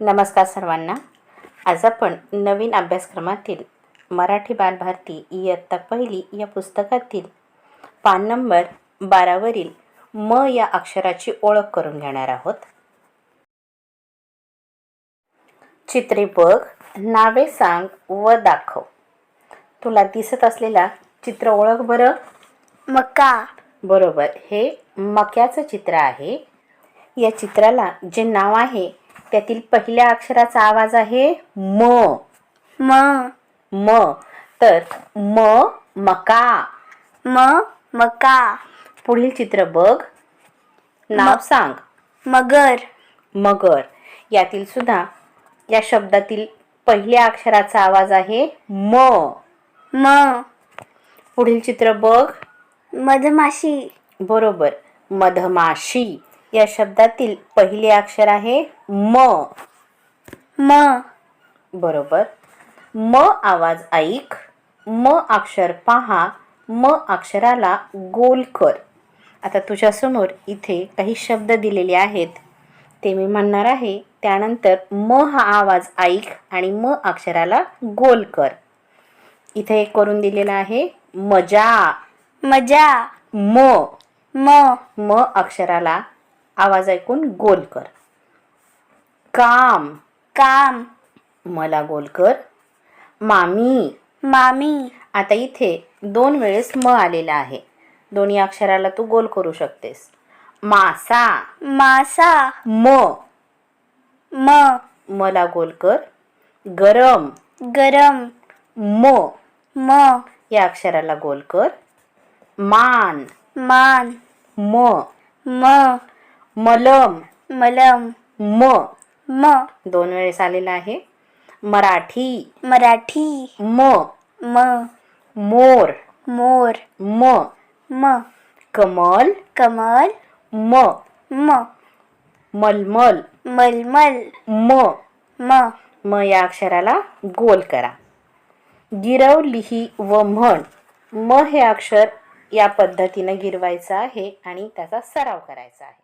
नमस्कार सर्वांना. आज आपण नवीन अभ्यासक्रमातील मराठी बालभारती इयत्ता पहिली या पुस्तकातील पान नंबर बारावरील म या अक्षराची ओळख करून घेणार आहोत. चित्रे बघ नावे सांग व दाखव. तुला दिसत असलेला चित्र ओळख बरं? मका बरोबर. हे मक्याचं चित्र आहे. या चित्राला जे नाव आहे त्यातील पहिल्या अक्षराचा आवाज आहे म. म. म. तर म मका. म मका. पुढील चित्र बघ. नाव सांग. मगर. मगर. यातील सुद्धा या शब्दातील पहिल्या अक्षराचा आवाज आहे म. म. पुढील चित्र बघ. मधमाशी. बरोबर. मधमाशी. या शब्दातील पहिले अक्षर आहे म. म. बरोबर. म आवाज ऐक. म अक्षर पहा. म अक्षराला गोल कर. आता तुझ्यासमोर इथे काही शब्द दिलेले आहेत. ते मी म्हणणार आहे त्यानंतर म हा आवाज ऐक आणि म अक्षराला गोल कर. इथे एक करून दिलेला आहे मजा. मजा. म. म. म अक्षराला आवाज ऐकून गोल कर. काम काम मला गोल कर. मामी मामी आता इथे दोन वेळेस म आलेला आहे. दोन्ही अक्षराला तू गोल करू शकतेस. मासा मासा म. म. मला गोल कर. गरम गरम म. म. या अक्षराला गोल कर. मान मान म. म. मलम. मलम. म. म. दोन वेळेस आलेला आहे. मराठी. मराठी. म. म. मोर. मोर. म. म. कमल. कमल. म. म. मलमल. मलमल. म. म. म या अक्षराला गोल करा. गिरव लिही व म्हण. म हे अक्षर या पद्धतीनं गिरवायचं आहे आणि त्याचा सराव करायचा आहे.